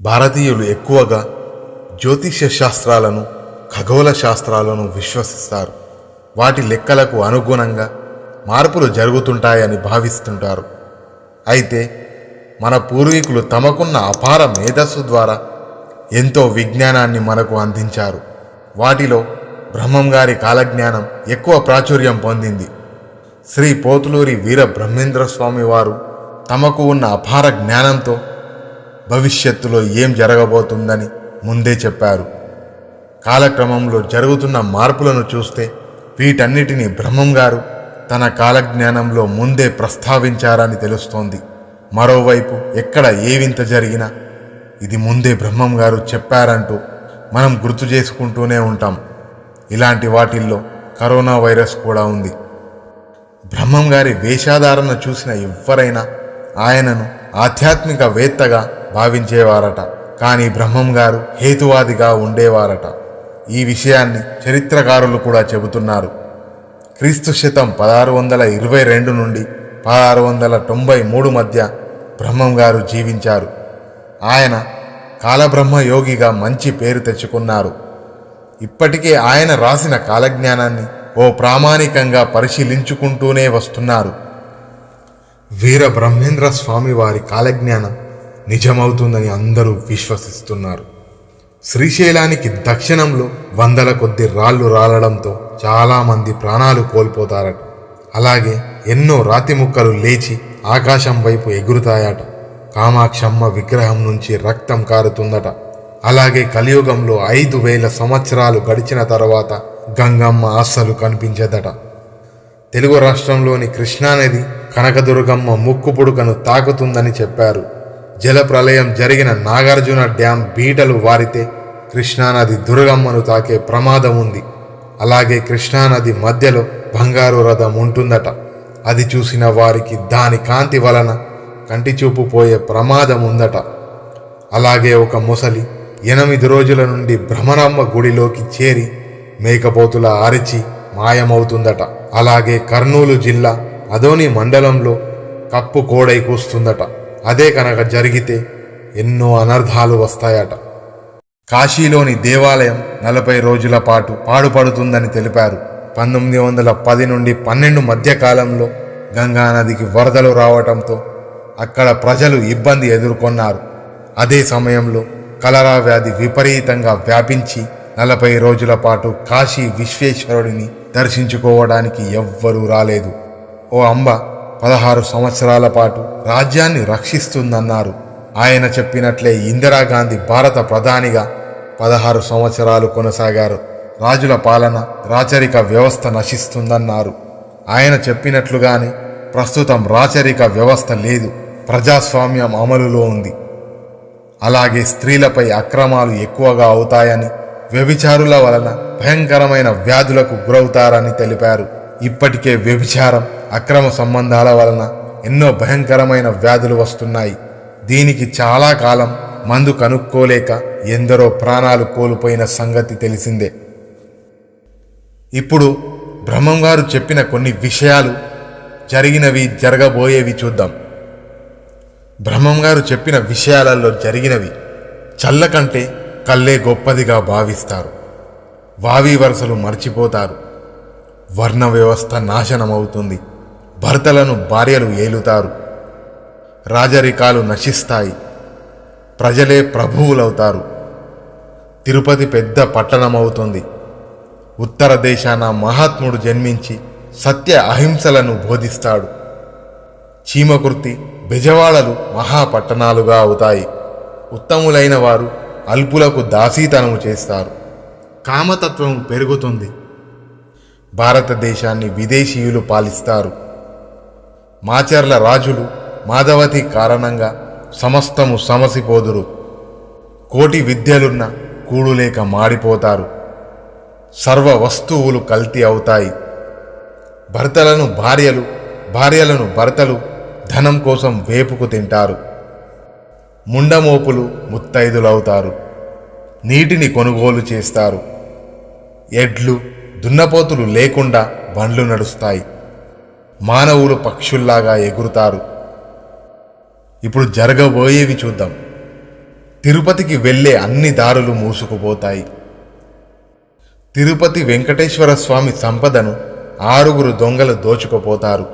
భారతీయులు ఎక్కువగా జ్యోతిష్య శాస్త్రాలను ఖగోళ శాస్త్రాలను విశ్వసిస్తారు. వాటి లెక్కలకు అనుగుణంగా మార్పులు జరుగుతుంటాయని భావిస్తుంటారు. అయితే మన పూర్వీకులు తమకున్న అపార మేధస్సు ద్వారా ఎంతో విజ్ఞానాన్ని మనకు అందించారు. వాటిలో బ్రహ్మం గారి కాలజ్ఞానం ఎక్కువ ప్రాచుర్యం పొందింది. శ్రీ పోతులూరి వీర బ్రహ్మేంద్ర స్వామి వారు తమకు ఉన్న అపార జ్ఞానంతో భవిష్యత్తులో ఏం జరగబోతుందని ముందే చెప్పారు. కాలక్రమంలో జరుగుతున్న మార్పులను చూస్తే వీటన్నిటిని బ్రహ్మం గారు తన కాలజ్ఞానంలో ముందే ప్రస్తావించారని తెలుస్తోంది. మరోవైపు ఎక్కడ ఏ వింత జరిగినా ఇది ముందే బ్రహ్మం గారు చెప్పారంటూ మనం గుర్తు చేసుకుంటూనే ఉంటాం. ఇలాంటి వాటిల్లో కరోనా వైరస్ కూడా ఉంది. బ్రహ్మం గారి వేషాధారణ చూసిన ఎవ్వరైనా ఆయనను ఆధ్యాత్మిక వేత్తగా భావించేవారట. కానీ బ్రహ్మం గారు హేతువాదిగా ఉండేవారట. ఈ విషయాన్ని చరిత్రకారులు కూడా చెబుతున్నారు. క్రీస్తు శతం పదహారు వందల ఇరవై రెండు నుండి పదహారు వందల తొంభై మూడు మధ్య బ్రహ్మం గారు జీవించారు. ఆయన కాలబ్రహ్మ యోగిగా మంచి పేరు తెచ్చుకున్నారు. ఇప్పటికే ఆయన రాసిన కాలజ్ఞానాన్ని ఓ ప్రామాణికంగా పరిశీలించుకుంటూనే వస్తున్నారు. వీర బ్రహ్మేంద్ర స్వామి వారి కాలజ్ఞానం నిజమవుతుందని అందరూ విశ్వసిస్తున్నారు. శ్రీశైలానికి దక్షిణంలో వందల కొద్ది రాళ్ళు రాలడంతో చాలామంది ప్రాణాలు కోల్పోతారట. అలాగే ఎన్నో రాతి ముక్కలు లేచి ఆకాశం వైపు ఎగురుతాయట. కామాక్షమ్మ విగ్రహం నుంచి రక్తం కారుతుందట. అలాగే కలియుగంలో ఐదు వేల సంవత్సరాలు గడిచిన తర్వాత గంగమ్మ అస్సలు కనిపించదట. తెలుగు రాష్ట్రంలోని కృష్ణానది కనకదుర్గమ్మ ముక్కు పుడుకను తాకుతుందని చెప్పారు. జల ప్రళయం జరిగిన నాగార్జున డ్యాం బీటలు వారితే కృష్ణానది దుర్గమ్మను తాకే ప్రమాదం ఉంది. అలాగే కృష్ణానది మధ్యలో బంగారు రథం ఉంటుందట. అది చూసిన వారికి దాని కాంతి వలన కంటి చూపు పోయే ప్రమాదం ఉందట. అలాగే ఒక ముసలి ఎనిమిది రోజుల నుండి భ్రమరమ్మ గుడిలోకి చేరి మేకపోతుల అరిచి మాయమవుతుందట. అలాగే కర్నూలు జిల్లా అదోని మండలంలో కప్పు కోడై కూస్తుందట. అదే కనుక జరిగితే ఎన్నో అనర్థాలు వస్తాయట. కాశీలోని దేవాలయం నలభై రోజుల పాటు పాడుపడుతుందని తెలిపారు. పంతొమ్మిది వందల పది నుండి పన్నెండు మధ్యకాలంలో గంగానదికి వరదలు రావటంతో అక్కడ ప్రజలు ఇబ్బంది ఎదుర్కొన్నారు. అదే సమయంలో కలరా వ్యాధి విపరీతంగా వ్యాపించి నలభై రోజుల పాటు కాశీ విశ్వేశ్వరుడిని దర్శించుకోవడానికి ఎవ్వరూ రాలేదు. ఓ అంబ పదహారు సంవత్సరాల పాటు రాజ్యాన్ని రక్షిస్తుందన్నారు. ఆయన చెప్పినట్లే ఇందిరాగాంధీ భారత ప్రధానిగా పదహారు సంవత్సరాలు కొనసాగారు. రాజుల పాలన రాచరిక వ్యవస్థ నశిస్తుందన్నారు. ఆయన చెప్పినట్లుగానే ప్రస్తుతం రాచరిక వ్యవస్థ లేదు ప్రజాస్వామ్యం అమలులో ఉంది. అలాగే స్త్రీలపై అక్రమాలు ఎక్కువగా అవుతాయని వ్యభిచారుల వలన భయంకరమైన వ్యాధులకు గురవుతారని తెలిపారు. ఇప్పటికే వ్యభిచారం అక్రమ సంబంధాల వలన ఎన్నో భయంకరమైన వ్యాధులు వస్తున్నాయి. దీనికి చాలా కాలం మందు కనుక్కోలేక ఎందరో ప్రాణాలు కోల్పోయిన సంగతి తెలిసిందే. ఇప్పుడు బ్రహ్మం గారు చెప్పిన కొన్ని విషయాలు జరిగినవి జరగబోయేవి చూద్దాం. బ్రహ్మం గారు చెప్పిన విషయాలలో జరిగినవి చల్ల కంటే కల్లే గొప్పదిగా భావిస్తారు. వావి వరుసలు మర్చిపోతారు. వర్ణ వ్యవస్థ నాశనమవుతుంది. భర్తలను భార్యలు ఏలుతారు. రాజరికాలు నశిస్తాయి. ప్రజలే ప్రభువులవుతారు. తిరుపతి పెద్ద పట్టణమవుతుంది. ఉత్తర దేశాన మహాత్ముడు జన్మించి సత్య అహింసలను బోధిస్తాడు. చీమకుర్తి బెజవాడలు మహాపట్టణాలుగా అవుతాయి. ఉత్తములైన వారు అల్పులకు దాసీతనము చేస్తారు. కామతత్వం పెరుగుతుంది. భారతదేశాన్ని విదేశీయులు పాలిస్తారు. మాచర్ల రాజులు మాధవతి కారణంగా సమస్తము సమసిపోదురు. కోటి విద్యలున్న కూడులేక మాడిపోతారు. సర్వ వస్తువులు కల్తీ అవుతాయి. భర్తలను భార్యలు భార్యలను భర్తలు ధనం కోసం వేపుకు తింటారు. ముండమోపులు ముత్తైదులవుతారు. నీటిని కొనుగోలు చేస్తారు. ఎడ్లు దున్నపోతులు లేకుండా బండ్లు నడుస్తాయి. మానవులు పక్షుల్లాగా ఎగురుతారు. ఇప్పుడు జరగబోయేవి చూద్దాం. తిరుపతికి వెళ్ళే అన్ని దారులు మూసుకుపోతాయి. తిరుపతి వెంకటేశ్వర స్వామి సంపదను ఆరుగురు దొంగలు దోచుకుపోతారు.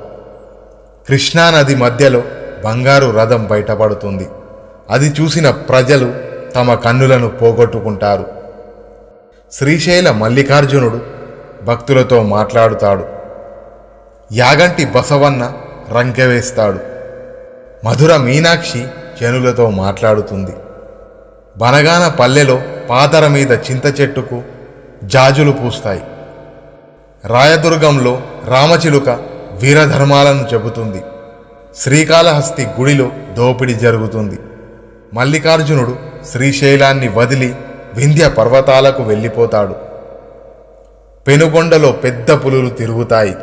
కృష్ణానది మధ్యలో బంగారు రథం బయటపడుతుంది. అది చూసిన ప్రజలు తమ కన్నులను పోగొట్టుకుంటారు. శ్రీశైల మల్లికార్జునుడు భక్తులతో మాట్లాడుతాడు. యాగంటి బసవన్న రంకెవేస్తాడు. మధుర మీనాక్షి జనులతో మాట్లాడుతుంది. బనగాన పల్లెలో పాతర మీద చింత చెట్టుకు జాజులు పూస్తాయి. రాయదుర్గంలో రామచిలుక వీరధర్మాలను చెబుతుంది. శ్రీకాళహస్తి గుడిలో దోపిడీ జరుగుతుంది. మల్లికార్జునుడు శ్రీశైలాన్ని వదిలి వింధ్య పర్వతాలకు వెళ్ళిపోతాడు. పెనుగొండలో పెద్ద పులులు తిరుగుతాయి.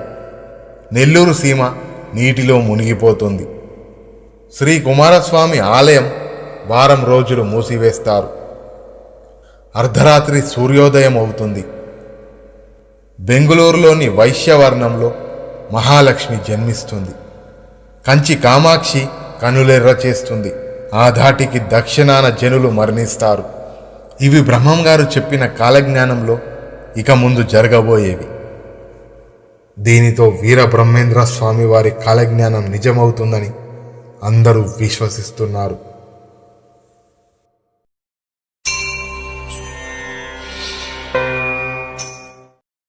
నెల్లూరు సీమ నీటిలో మునిగిపోతుంది. శ్రీ కుమారస్వామి ఆలయం వారం రోజులు మూసివేస్తారు. అర్ధరాత్రి సూర్యోదయం అవుతుంది. బెంగుళూరులోని వైశ్యవర్ణంలో మహాలక్ష్మి జన్మిస్తుంది. కంచి కామాక్షి కనులెర్ర చేస్తుంది. ఆ ధాటికి దక్షిణాన జనులు మరణిస్తారు. ఇవి బ్రహ్మం గారు చెప్పిన కాలజ్ఞానంలో ఇక ముందు జరగబోయేవి. దీనితో వీరబ్రహ్మేంద్ర స్వామి వారి కాలజ్ఞానం నిజమవుతుందని అందరూ విశ్వసిస్తున్నారు.